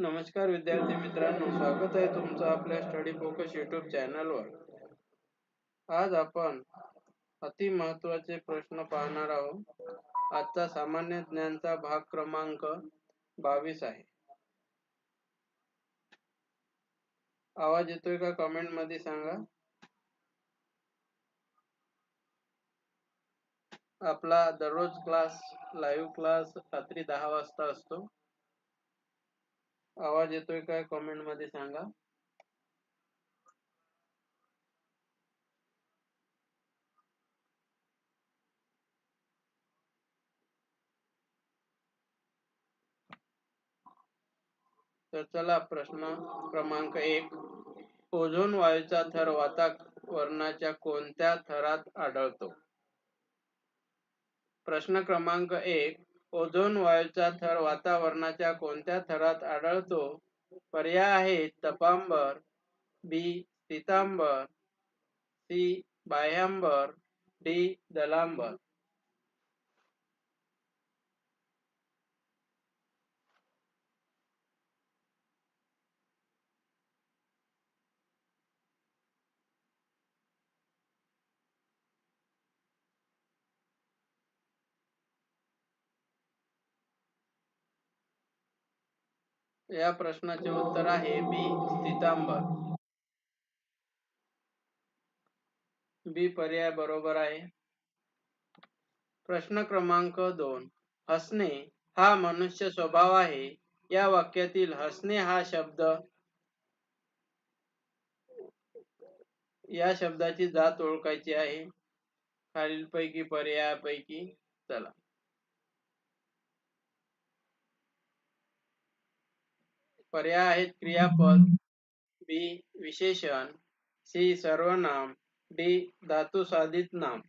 नमस्कार विद्यार्थी मित्रांनो स्वागत आहे तुमचं आपल्या स्टडी फोकस युट्यूब चॅनलवर आज आपण अति महत्त्वाचे प्रश्न पाहणार आहोत. आजचा सामान्य ज्ञानचा भाग क्रमांक बावीस आहे. आवाज येतोय का कमेंटमध्ये सांगा. आपला दररोज क्लास लाईव्ह क्लास रात्री दहा वाजता असतो. आवाज येतोय काय कमेंटमध्ये सांगा. तर चला प्रश्न क्रमांक एक. ओझोन वायूचा थर वातावरणाच्या कोणत्या थरात आढळतो? प्रश्न क्रमांक एक. ओझोन वायूचा थर वातावरणाच्या कोणत्या थरात आढळतो? पर्याय आहेत तपांबर बी पितांबर सी बाह्यांबर डी दलांबर. या प्रश्नाचे उत्तर आहे बी स्थितांबर. बी पर्याय बरोबर आहे. प्रश्न क्रमांक दोन. हसणे हा मनुष्य स्वभाव आहे. या वाक्यातील हसणे हा शब्द या शब्दाची जात ओळखायची आहे. खालीलपैकी पर्यायापैकी चला. पर्याय आहेत क्रियापद. बी विशेषण. सी सर्वनाम. डी धातू साधित नाम.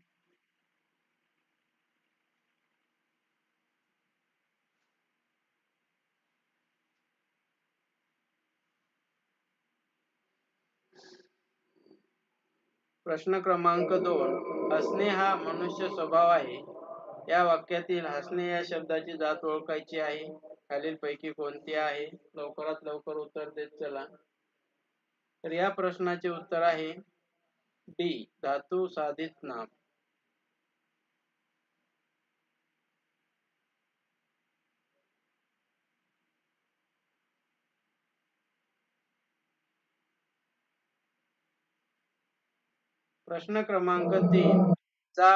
प्रश्न क्रमांक दोन. हसणे हा मनुष्य स्वभाव आहे. या वाक्यातील हसणे या शब्दाची जात ओळखायची आहे. खालील पैकी कोणती आहे? लवकरात लवकर उत्तर देत चला. तर या प्रश्नाचे उत्तर आहे डी धातू साधित नाम. प्रश्न क्रमांक तीन. जा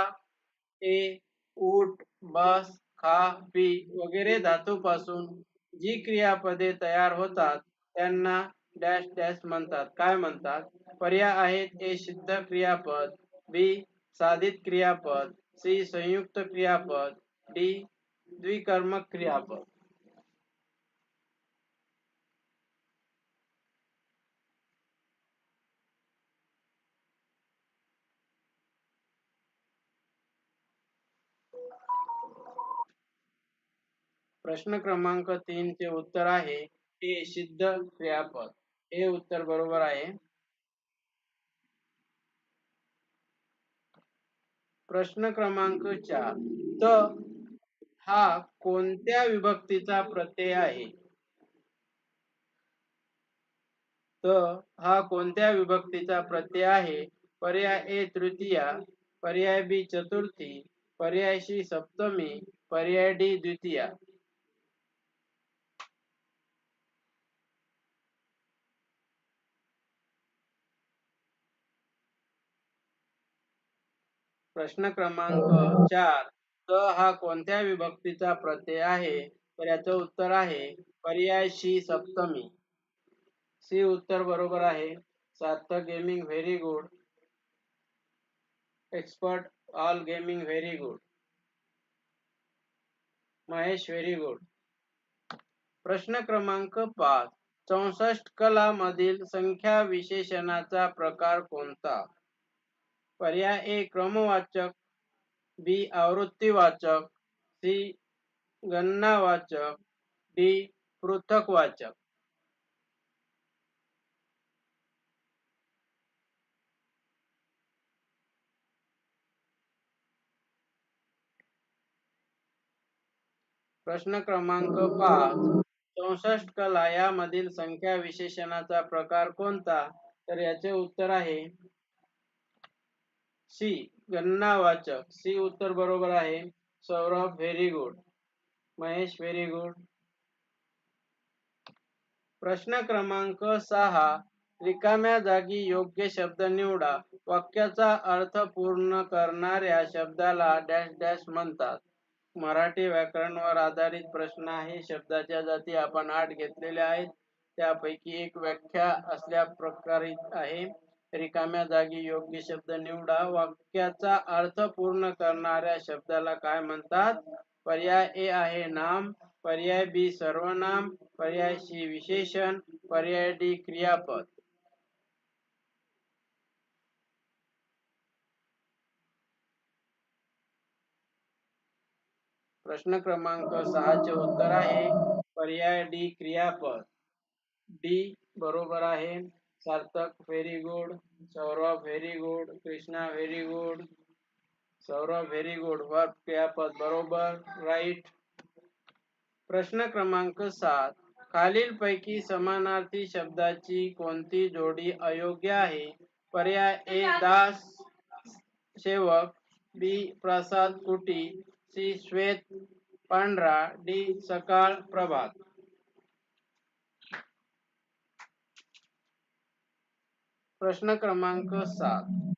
ए उठ बस खा पी वगैरे धातूपासून जी क्रियापदे तयार होतात त्यांना डॅश डॅश म्हणतात. काय म्हणतात? पर्याय आहेत ए सिद्ध क्रियापद बी साधित क्रियापद सी संयुक्त क्रियापद डी द्विकर्मक क्रियापद. प्रश्न क्रमांक तीन चे उत्तर आहे हे सिद्ध क्रियापद. हे उत्तर बरोबर आहे. प्रश्न क्रमांक चार. त हा कोणत्या विभक्तीचा प्रत्यय आहे? त हा कोणत्या विभक्तीचा प्रत्यय आहे? पर्याय ए तृतीया पर्याय बी चतुर्थी पर्याय सी सप्तमी पर्याय डी द्वितीया. प्रश्न क्रमांक चार. त हा कोणत्या विभक्तीचा प्रत्यय आहे? तर याचं उत्तर आहे पर्याय शी सप्तमी. सी उत्तर बरोबर आहे. Sarthak gaming very good expert all gaming very good Mahesh very good प्रश्न क्रमांक पाच. चौसष्ट कला मधील संख्या विशेषणाचा प्रकार कोणता? पर्याय ए क्रमवाचक बी आवृत्तीवाचक सी गणनावाचक डी पृथकवाचक. प्रश्न क्रमांक पाच. चौसष्ट कला यामधील संख्या विशेषणाचा प्रकार कोणता? तर याचे उत्तर आहे सी गणनावाचक सी उत्तर बरोबर आहे. Saurabh very good Mahesh very good प्रश्न क्रमांक सहा रिकाम्या जागी योग्य शब्द निवडा. वाक्याचा अर्थ पूर्ण करणाऱ्या शब्दाला डॅश डॅश म्हणतात. मराठी व्याकरणवर आधारित प्रश्न आहे. शब्दाच्या जाती आपण आठ घेतलेल्या आहेत. त्यापैकी एक व्याख्या असल्या प्रकारित आहे. रिकाम्या जागी योग्य शब्द निवडा. वाक्याचा अर्थ पूर्ण करणाऱ्या शब्दाला काय म्हणतात? पर्याय ए आहे नाम पर्याय बी सर्वनाम पर्याय सी विशेषण पर्याय डी क्रियापद. प्रश्न क्रमांक सहाचे उत्तर आहे. पर्याय डी क्रियापद. डी बरोबर आहे. Sarthak very good Saurabh very good Krishna very good Saurabh very good verb क्रियापद बरोबर. राईट प्रश्न क्रमांक सात. खालील पैकी समानार्थी शब्दाची कोणती जोडी अयोग्य आहे? पर्याय ए दास सेवक. बी प्रसाद कुटी. सी श्वेत पांढरा. डी सकाळ प्रभात. प्रश्न क्रमांक सात.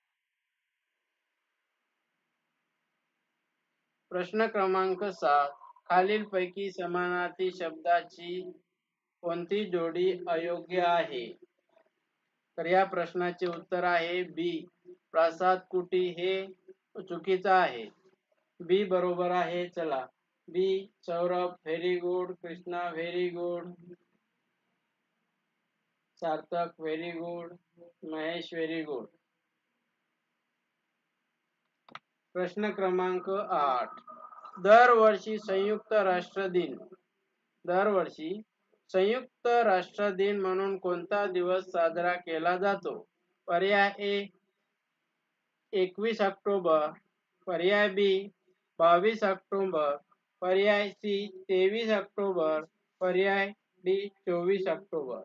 प्रश्न क्रमांक सात. खालील पैकी समानार्थी शब्दाची कोणती जोडी अयोग्य आहे? तर या प्रश्नाचे उत्तर आहे बी प्रासाद कुटी हे चुकीचं आहे. बी बरोबर आहे चला. B Saurabh very good Krishna very good Sarthak very good Mahesh very good प्रश्न क्रमांक आठ. दरवर्षी संयुक्त राष्ट्र दिन. दरवर्षी संयुक्त राष्ट्र दिन म्हणून कोणता दिवस साजरा केला जातो? पर्याय ए एकवीस ऑक्टोबर. पर्याय बी बावीस ऑक्टोबर. पर्याय सी तेवीस ऑक्टोबर. पर्याय डी चोवीस ऑक्टोबर.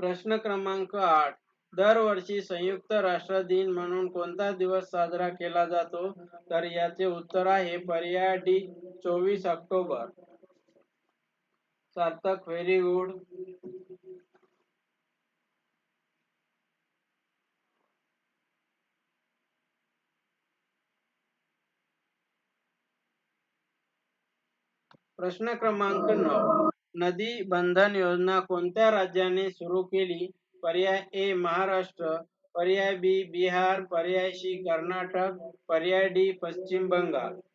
प्रश्न क्रमांक आठ. दरवर्षी संयुक्त राष्ट्र दिन म्हणून कोणता दिवस साजरा केला जातो? तर याचे उत्तर आहे पर्याय डी चोवीस ऑक्टोबर. सार्थक व्हेरी गुड. प्रश्न क्रमांक नऊ. नदी बंधन योजना कोणत्या राज्याने सुरू केली? पर्याय ए महाराष्ट्र. पर्याय बी बिहार. पर्याय सी कर्नाटक. पर्याय डी पश्चिम बंगाल.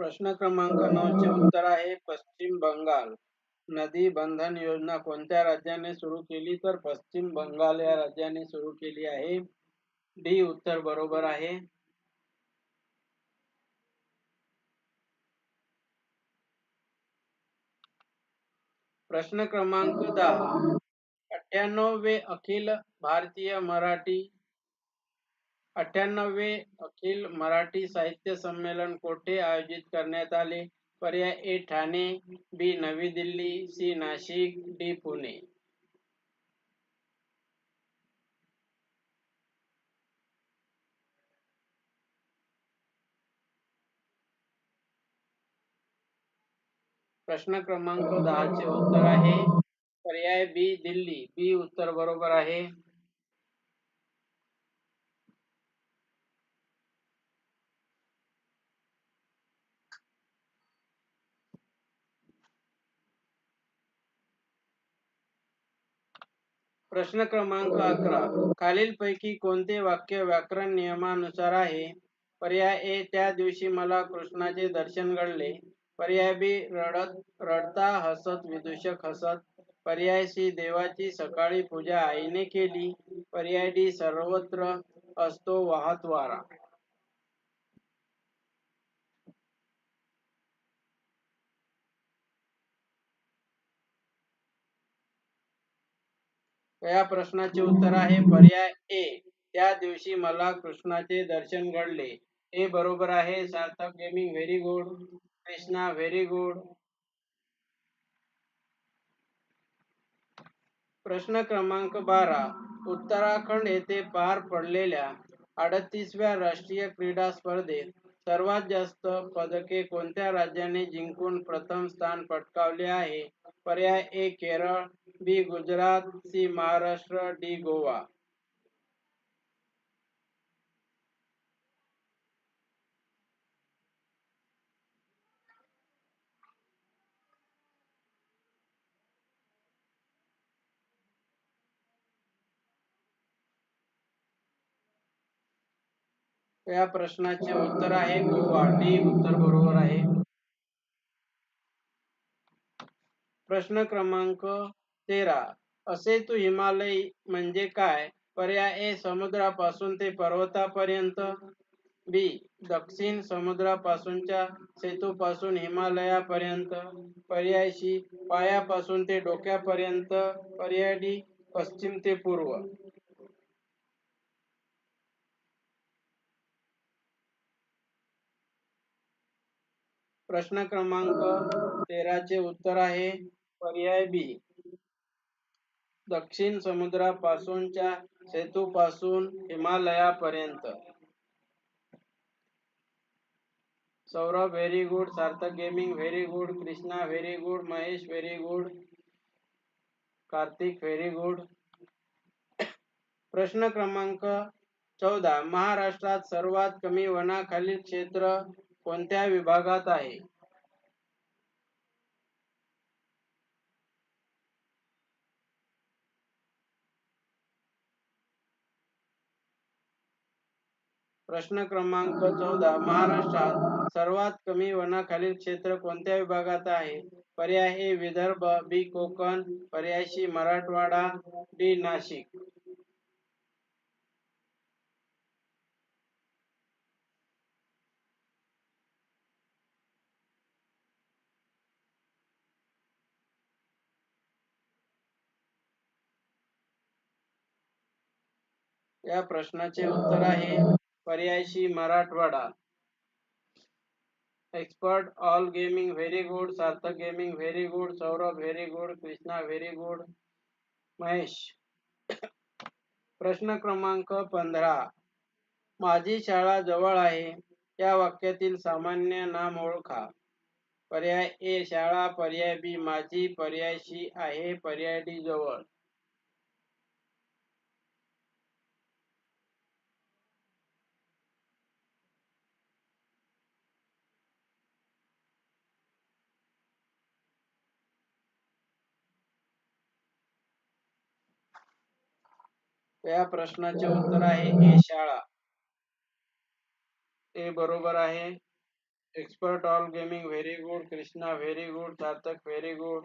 प्रश्न क्रमांक नऊ चे उत्तर आहे, पश्चिम बंगाल. नदी बंधन योजना कोणत्या राज्याने सुरू केली? तर पश्चिम बंगाल या राज्याने सुरू केली आहे. डी उत्तर बरोबर आहे. प्रश्न क्रमांक दहा. अठ्ठ्याण्णववे अखिल भारतीय मराठी अठ्ठ्याण्णववे अखिल मराठी साहित्य संमेलन कोठे आयोजित करण्यात आले? पर्याय A Thane B Navi Delhi C Nashik D Pune. प्रश्न क्रमांक दहाचे उत्तर आहे. पर्याय बी दिल्ली. बी उत्तर बरोबर आहे. प्रश्न क्रमांक अकरा. खालीलपैकी कोणते वाक्य व्याकरण नियमानुसार आहे? पर्याय ए त्या दिवशी मला कृष्णाचे दर्शन घडले. पर्याय बी रडत रडता हसत विदूषक हसत. पर्याय सी देवाची सकाळी पूजा आईने केली. पर्याय डी सर्वत्र असतो वाहत वारा. या प्रश्नाचे उत्तर आहे पर्याय ए त्या दिवशी मला कृष्णाचे दर्शन घडले. हे बरोबर आहे Sarthak gaming very good Krishna very good प्रश्न क्रमांक बारा. उत्तराखंड येथे पार पडलेल्या अडतीसव्या राष्ट्रीय क्रीडा स्पर्धेत सर्वात जास्त पदके कोणत्या राज्याने जिंकून प्रथम स्थान पटकावले आहे? पर्याय A Kerala. B, Gujarat, C, Maharashtra, D, Goa. या प्रश्नाचे उत्तर आहे गोवा. डी, उत्तर बरोबर आहे. प्रश्न क्रमांक तेरा. असे तू हिमालय म्हणजे काय? पर्याय ए समुद्रापासून ते पर्वतापर्यंत. बी दक्षिण समुद्रापासूनच्या सेतूपासून हिमालयापर्यंत. पर्याय सी पायापासून ते डोक्यापर्यंत. पर्याय डी पश्चिम ते पूर्व. प्रश्न क्रमांक तेराचे उत्तर आहे. पर्याय बी. दक्षिण समुद्रापासूनच्या सेतूपासून हिमालयापर्यंत. Saurabh very good Sarthak gaming very good Krishna very good Mahesh very good Kartik very good. प्रश्न क्रमांक चौदा महाराष्ट्रात सर्वात कमी वनाखालील क्षेत्र कोणत्या विभागात आहे? प्रश्न क्रमांक चौदा महाराष्ट्रात सर्वात कमी वनाखालील क्षेत्र कोणत्या विभागात आहे? पर्याय ए विदर्भ बी कोकण पर्याय सी मराठवाडा डी नाशिक. या प्रश्नाचे उत्तर आहे पर्यायशी Marathwada. Expert all gaming very good Sarthak gaming very good Saurabh very good Krishna very good Mahesh. प्रश्न क्रमांक पंधरा. माझी शाळा जवळ आहे. या वाक्यातील सामान्य नाम ओळखा. पर्याय ए शाळा. पर्याय बी माझी पर्याय सी आहे. पर्याय डी जवळ. या प्रश्नाचे उत्तर आहे ए शाळा. ए बरोबर आहे. Expert all gaming very good Krishna very good Sarthak very good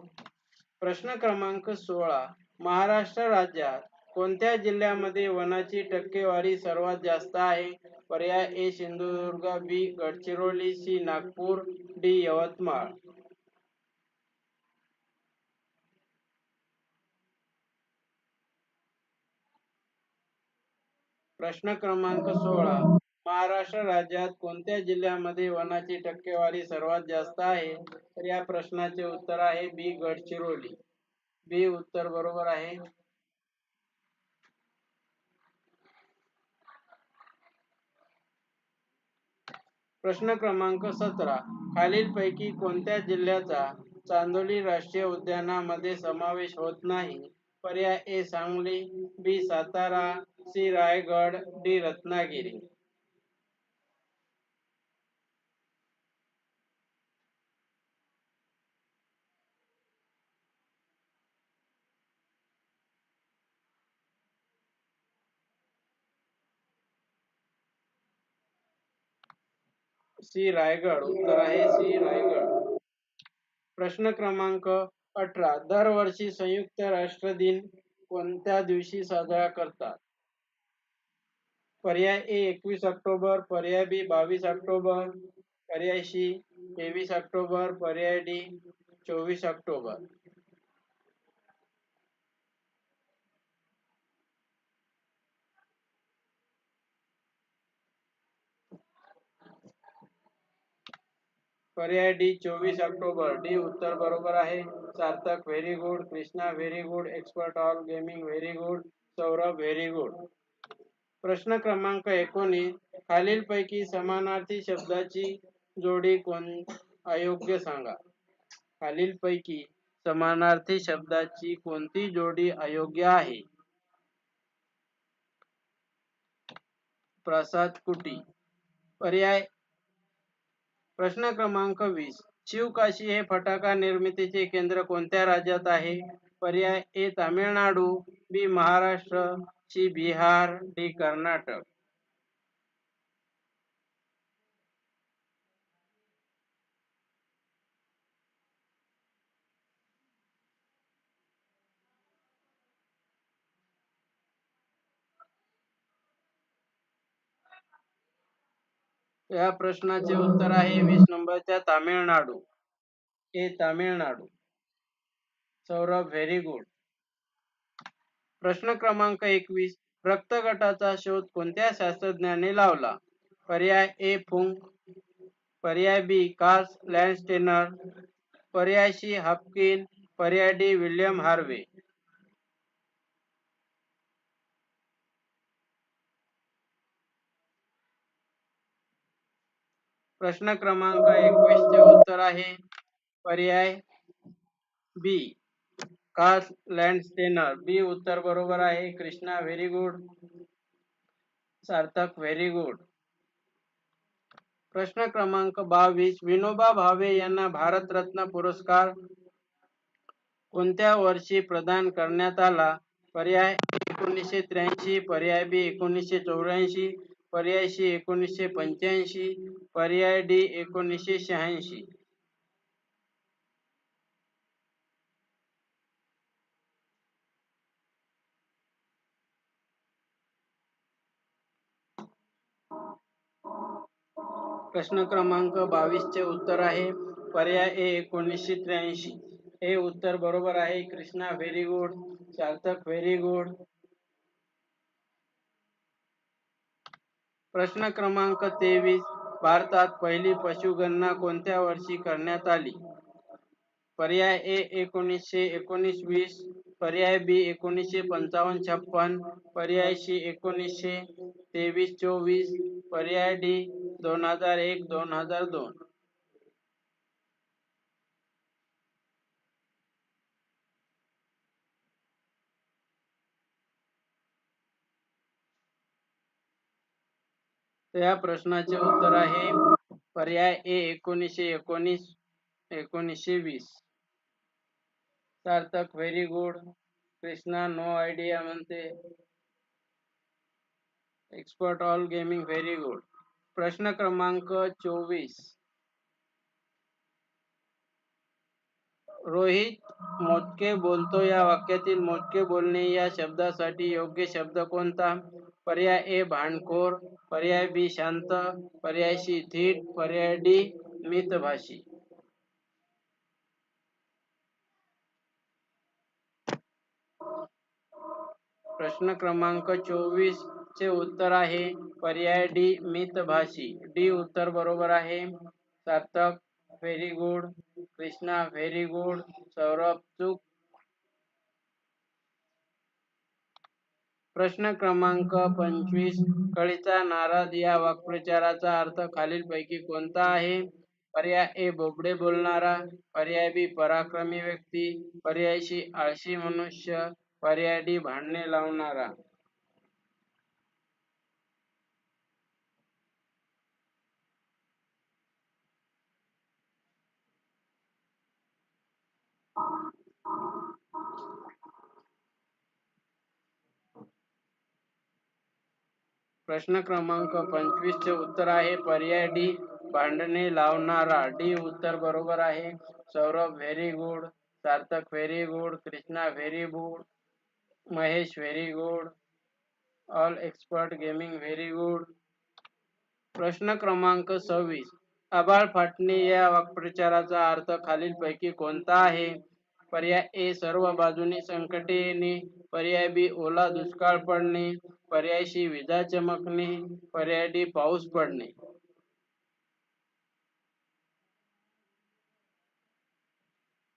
प्रश्न क्रमांक सोळा. महाराष्ट्र राज्यात कोणत्या जिल्ह्यामध्ये वनाची टक्केवारी सर्वात जास्त आहे? पर्याय A Sindhudurg B Gadchiroli C Nagpur D Yavatmal. प्रश्न क्रमांक सोळा. महाराष्ट्र राज्यात कोणत्या जिल्ह्यामध्ये वनाची टक्केवारी सर्वात जास्त आहे? तर या प्रश्नाचे उत्तर आहे बी गडचिरोली. बी उत्तर बरोबर आहे. प्रश्न क्रमांक सतरा. खालीलपैकी कोणत्या जिल्ह्याचा चांदोली राष्ट्रीय उद्यानामध्ये समावेश होत नाही? पर्याय A Sangli, B Satara, C Raigad, D Ratnagiri. C Raigad, उत्तर आहे सी रायगड. प्रश्न क्रमांक अठरा. दरवर्षी संयुक्त राष्ट्र दिन कोणत्या दिवशी साजरा करतात? पर्याय ए एकवीस ऑक्टोबर. पर्याय बी बावीस ऑक्टोबर. पर्याय सी तेवीस ऑक्टोबर. पर्याय डी चोवीस ऑक्टोबर. पर्याय डी, चोवीस ऑक्टोबर. डी, उत्तर बरोबर आहे. Sarthak very good Krishna very good expert all gaming very good Saurabh very good प्रश्न क्रमांक एकोणीस. समानार्थी शब्दाची जोडी कोण? अयोग्य सांगा. खालीलपैकी समानार्थी शब्दाची कोणती जोडी अयोग्य आहे? प्रसाद कुटी. पर्याय प्रश्न क्रमांक वीस. शिवकाशी हे फटाका निर्मितीचे केंद्र कोणत्या राज्यात आहे? पर्याय A Tamil Nadu B Maharashtra C Bihar D Karnataka. या प्रश्नाचे उत्तर आहे वीस नंबरच्या Tamil Nadu. A Tamil Nadu. Saurabh very good प्रश्न क्रमांक एकवीस. रक्तगटाचा शोध कोणत्या शास्त्रज्ञाने लावला? पर्याय ए फुंग पर्याय बी कार्स लँडस्टेनर पर्याय सी हापकिन पर्याय डी विल्यम हार्वे. प्रश्न क्रमांक एकवीस चे उत्तर आहे. पर्याय बी. कार्स लँडस्टेनर बी उत्तर बरोबर आहे. Krishna very good Sarthak very good प्रश्न क्रमांक बावीस. विनोबा भावे यांना भारतरत्न पुरस्कार कोणत्या वर्षी प्रदान करण्यात आला? पर्याय एकोणीसशे त्र्याऐंशी पर्याय बी एकोणीसशे चौऱ्याऐंशी. पर्याय सी एकोणीसशे पंच्याऐंशी पर्याय डी एकोणीसशे शहाऐंशी. प्रश्न क्रमांक बावीस चे उत्तर आहे. पर्याय ए एकोणीसशे त्र्याऐंशी. हे उत्तर बरोबर आहे. Krishna very good. Sarthak very good. प्रश्न क्रमांक तेवीस भारतात पहिली पशुगणना कोणत्या वर्षी करण्यात आली? पर्याय ए एकोणीसशे एकोणीस वीस पर्याय बी एकोणीसशे पंचावन्न छप्पन पर्याय सी एकोणीसशे तेवीस चोवीस पर्याय डी दोन हजार एक दोन हजार दोन. या प्रश्नाचे उत्तर आहे पर्याय ए एकोणीसशे एकोणीस एकोणीसशे वीस. Sarthak very good Krishna no idea म्हणते. Expert all gaming very good प्रश्न क्रमांक चोवीस. रोहित मोजके बोलतो या वाक्यातील मोजके बोलणे या शब्दासाठी योग्य शब्द कोणता? पर्याय ए भांडखोर पर्याय बी शांत पर्याय सी थीट पर्याय डी मितभाषी. प्रश्न क्रमांक चोवीस चे उत्तर आहे पर्याय डी मितभाषी. डी उत्तर बरोबर आहे. Sarthak very good. Krishna very good. Saurabh चूक. प्रश्न क्रमांक पंचवीस. कळीचा नारद या वाक्प्रचाराचा अर्थ खालीलपैकी कोणता आहे? पर्याय ए बोबडे बोलणारा. पर्याय बी पराक्रमी व्यक्ती. पर्याय सी आळशी मनुष्य. पर्याय डी भांडणे लावणारा. प्रश्न क्रमांक पंचवीस चे उत्तर आहे. पर्याय डी भांडणे लावणारा. डी उत्तर बरोबर आहे. Saurabh very good Sarthak very good Krishna very good Mahesh very good all expert gaming very good प्रश्न क्रमांक सव्वीस. आबाळ फाटणे या वाक्प्रचाराचा अर्थ खालीलपैकी कोणता आहे? पर्याय ए सर्व बाजूनी संकटेने पर्याय बी ओला दुष्काळ पडणे. पर्यायशी विजा चमकणे पर्यायी पाऊस पडणे.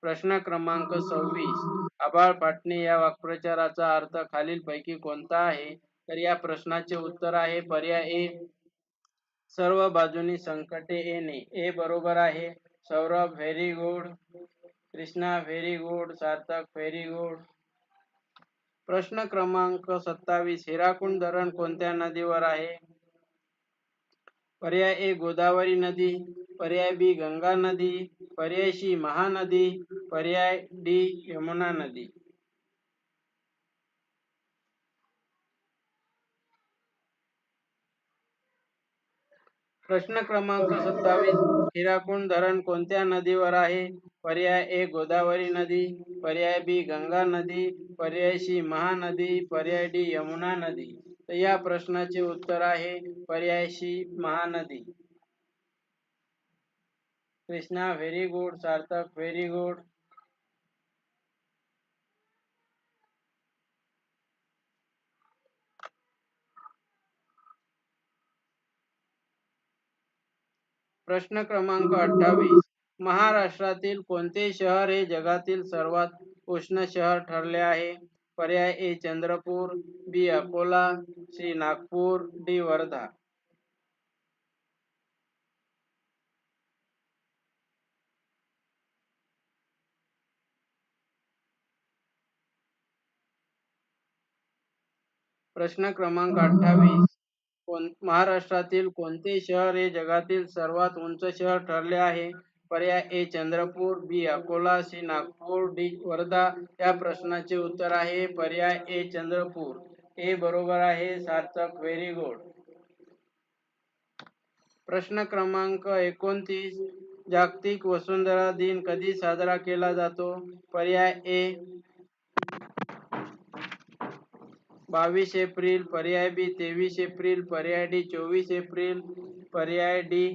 प्रश्न क्रमांक सव्वीस. आबाळ फाटणे या वाक्प्रचाराचा अर्थ खालीलपैकी कोणता आहे? तर या प्रश्नाचे उत्तर आहे पर्याय ए. सर्व बाजूनी संकटे येणे. ए बरोबर आहे. Saurabh very good Krishna very good Sarthak very good प्रश्न क्रमांक सत्तावीस हिराकुंड धरण कोणत्या नदीवर आहे? पर्याय ए गोदावरी नदी पर्याय बी गंगा नदी पर्याय सी महानदी पर्याय डी यमुना नदी. प्रश्न क्रमांक सत्तावीस. हिराकुंड धरण कोणत्या नदीवर आहे? पर्याय ए गोदावरी नदी पर्याय बी गंगा नदी पर्याय सी महानदी पर्याय डी यमुना नदी. तर या प्रश्नाचे उत्तर आहे पर्याय C Mahanadi. Krishna very good Sarthak very good. प्रश्न क्रमांक अठ्ठावीस. महाराष्ट्रातील कोणते शहर हे जगातील सर्वात उष्ण शहर ठरले आहे? पर्याय A, Chandrapur, B, Akola, C, Nagpur, D, Wardha. प्रश्न क्रमांक अठ्ठावीस. महाराष्ट्रातील कोणते शहर हे जगातील सर्वात उंच शहर ठरले आहे? पर्याय A Chandrapur B Akola C Nagpur D Wardha या प्रश्नाचे उत्तर आहे. पर्याय ए चंद्रपूर. ए बरोबर आहे सार्थक व्हेरी गुड. प्रश्न क्रमांक एकोणतीस जागतिक वसुंधरा दिन कधी साजरा केला जातो? पर्याय ए बावीस एप्रिल पर्याय बी तेवीस एप्रिल पर्याय डी चोवीस एप्रिल पर्याय डी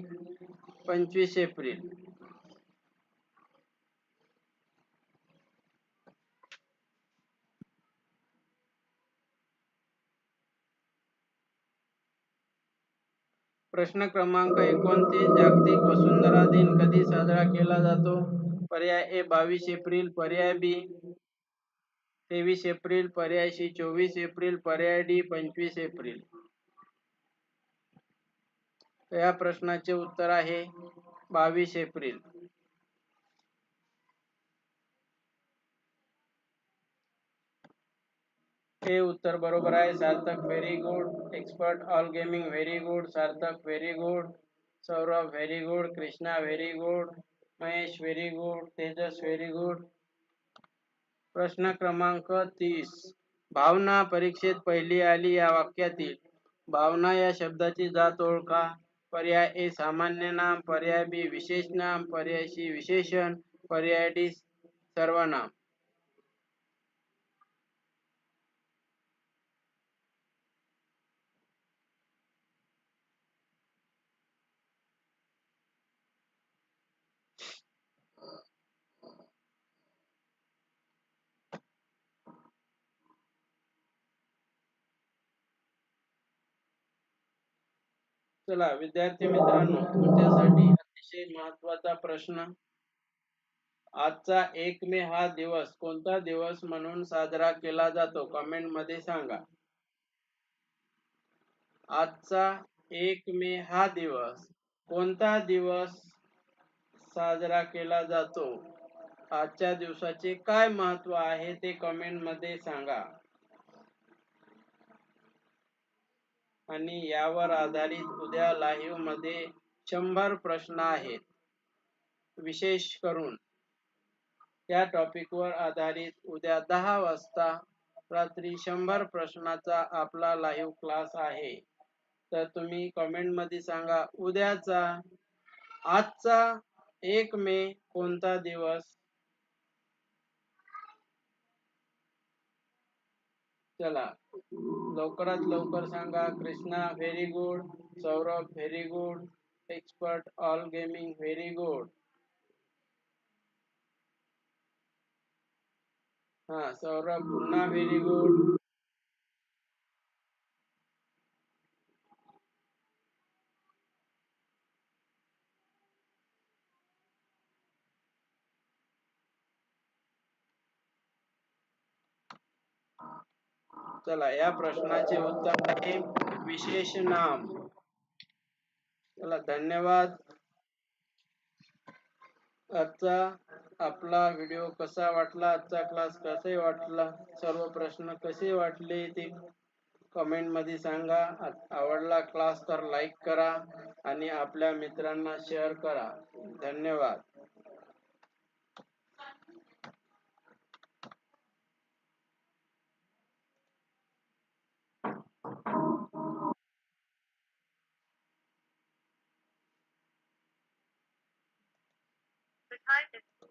पंचवीस एप्रिल. प्रश्न क्रमांक एकोणतीस जागतिक वसुंधरा दिन कधी साजरा केला जातो? पर्याय ए बावीस एप्रिल पर्याय बी तेवीस एप्रिल पर्याय सी चोवीस एप्रिल पर्याय डी पंचवीस एप्रिल. या प्रश्नाचे उत्तर आहे बावीस एप्रिल. हे उत्तर बरोबर आहे Sarthak very good expert all gaming very good Sarthak very good Saurabh very good Krishna very good Mahesh very good Tejas very good प्रश्न क्रमांक तीस. भावना परीक्षेत पहिली आली या वाक्यातील. भावना या शब्दाची जात ओळखा. पर्याय ए सामान्य नाम पर्याय बी विशेष नाम पर्याय सी विशेषण पर्याय डी सर्वनाम. चला विद्यार्थी मित्रांनो तुमच्यासाठी अतिशय महत्त्वाचा प्रश्न. आजचा एक मे हा दिवस कोणता दिवस म्हणून साजरा केला जातो? कमेंटमध्ये सांगा. आजचा एक मे हा दिवस कोणता दिवस साजरा केला जातो? आजच्या दिवसाचे काय महत्त्व आहे ते कमेंटमध्ये सांगा. आणि यावर आधारित उद्या लाईव्हमध्ये शंभर प्रश्न आहेत. विशेष करून या टॉपिक वर आधारित उद्या दहा वाजता रात्री शंभर प्रश्नाचा आपला लाईव्ह क्लास आहे. तर तुम्ही कमेंटमध्ये सांगा उद्याचा आजचा एक मे कोणता दिवस? चला. लवकरात लवकर सांगा, Krishna very good Saurabh very good expert all gaming very good हाँ सौरभ, पुन्हा वेरी गुड चला या प्रश्नाचे उत्तर आहे विशेष नाम. चला धन्यवाद. आजचा आपला व्हिडिओ कसा वाटला? आजचा क्लास कसे वाटला? सर्व प्रश्न कसे वाटले ते कमेंटमध्ये सांगा. आवडला क्लास तर लाईक करा आणि आपल्या मित्रांना शेअर करा. धन्यवाद. practice